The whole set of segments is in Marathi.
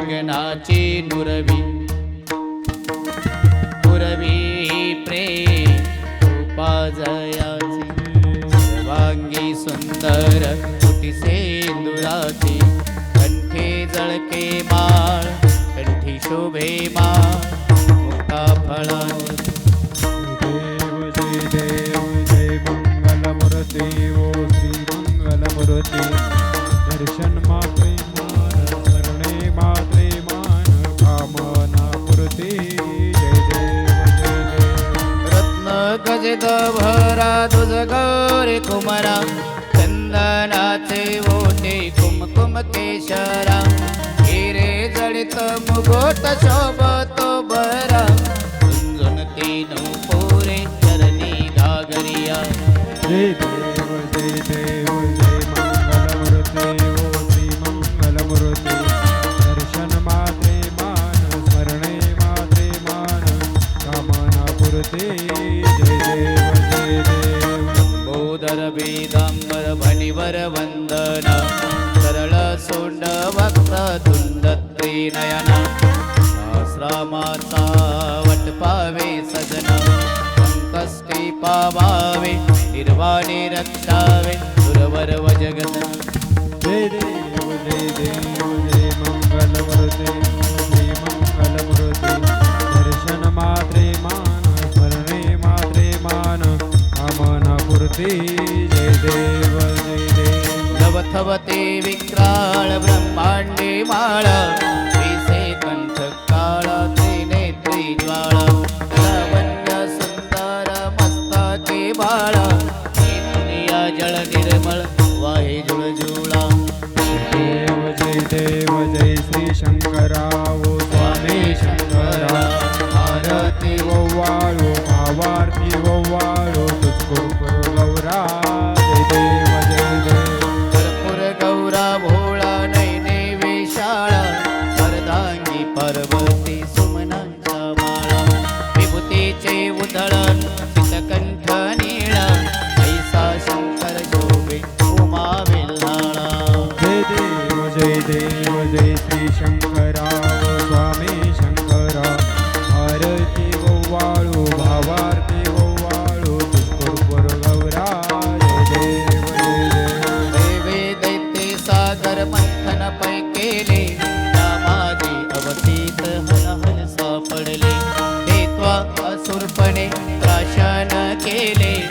रिंगणाची नुरवी पुरवी प्रेम उपाजयाची सर्वांगी सुंदर कुटी सेंदुराची. कंठे जळके माळ कंठी शोभे माळ. मुक्ता फळा देव जय देव जय मंगल मूर्ती ओ श्री मंगल मूर्ती दर्शन मात्रे रत्न भरा तुझ गौरी कुमारा. चंदनाचे ओटे कुमकुम केशरा. हिरे जडित मुगोट शोभतो. वेदांबर भणिवर वंदन. सरळ सोंड वक्त तुंड त्रिनयन आश्रमाचा वट पावे सजन. संकष्टी पावावे निर्वाणी रक्षावे. दुर्वर व जगत दे देव दे देव जय दर्शन मात्रे मान स्मरणे मात्रे मान. कामना नवथवते विक्राळ ब्रह्मांडे माळ विसे कंठ काळ त्रिनेत्री ज्वाळ लावण्य सुंदर मस्ताचे बाळ दुनिया जळ निर्मळ असुरपणे त्राशन केले.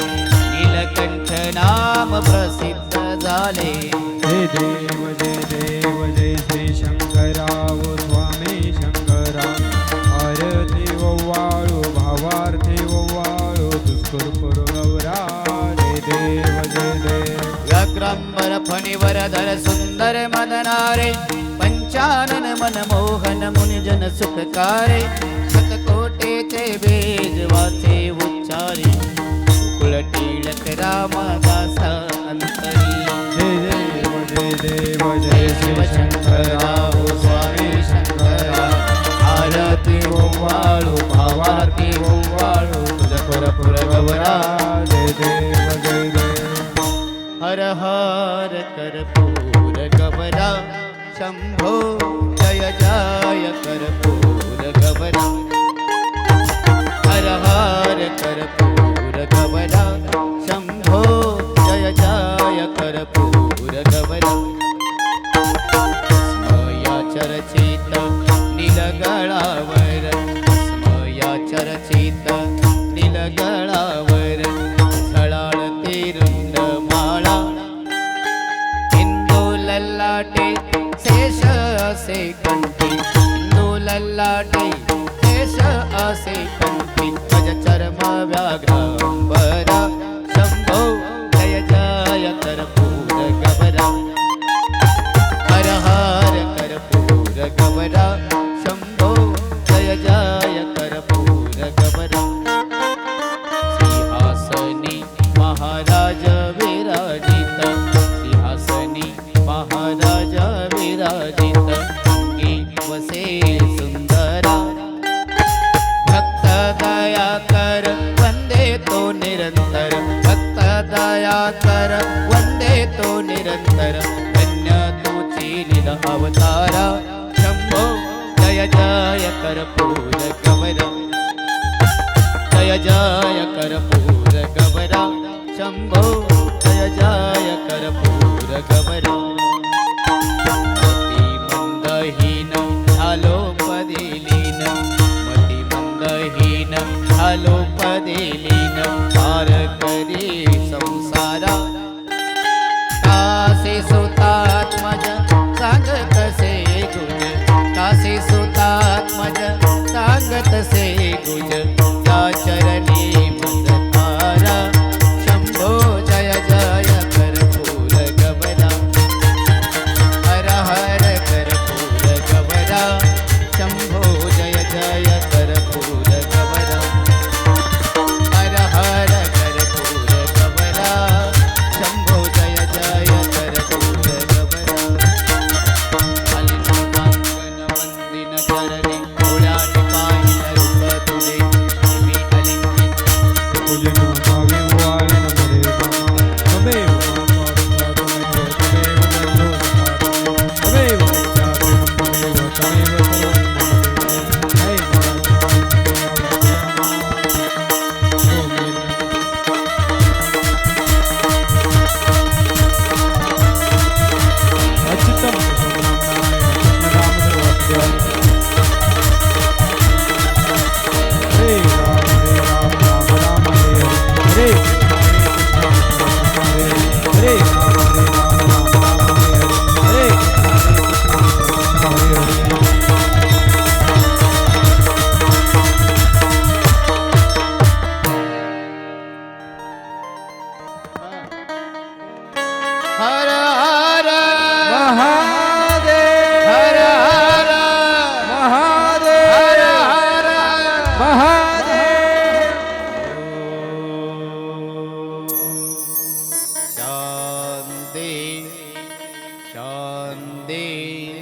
नीलकंठ नाम प्रसिद्ध झाले. जय देव जय देव जय श्री शंकरा ओ स्वामी शंकरा. आरती ओवाळो भावार्थी ओवाळो दुष्कर करू गौरा जय देव जय देव. व्याघ्रांबर फणीवर धर सुंदर मदनारे. पंचानन मनमोहन मुनिजन सुखकारे. बेजवाचे बेज वाचे उच्चारी. कुळ टिळक रामदास अंतरी. जय देव जय देव शिव शंकरा. स्वामी शंकरा आरती भावारती तुझ पुर जय देव जय देव हर हर कर्पूर गवरा शंभ स्मया चर्चित नीलगळावर स्मया चर्चित नीलगळावर ते तिरुंद माळा. हिंदू लल्लाटे शेष असे महाराज विराजित सिंहासनी महाराज विराजित अंगी वसे सुंदरा. भक्त दया कर वंदे तो निरंतर भक्त दया कर वंदे तो निरंतर. धन्य तुची निर अवतारा शंभो जय जय कर पूज कमर जय जय कर पूज शंभो जय जय कर्पूरगमरे मती मन्दहीन धालोपदेलीन मती मन्दहीन धालोपदेलीन भारकरे संसारा। कासे सुतात्मज सांगतसे गुज। कासे सुतात्मज सांगतसे गुज। সন্দেশ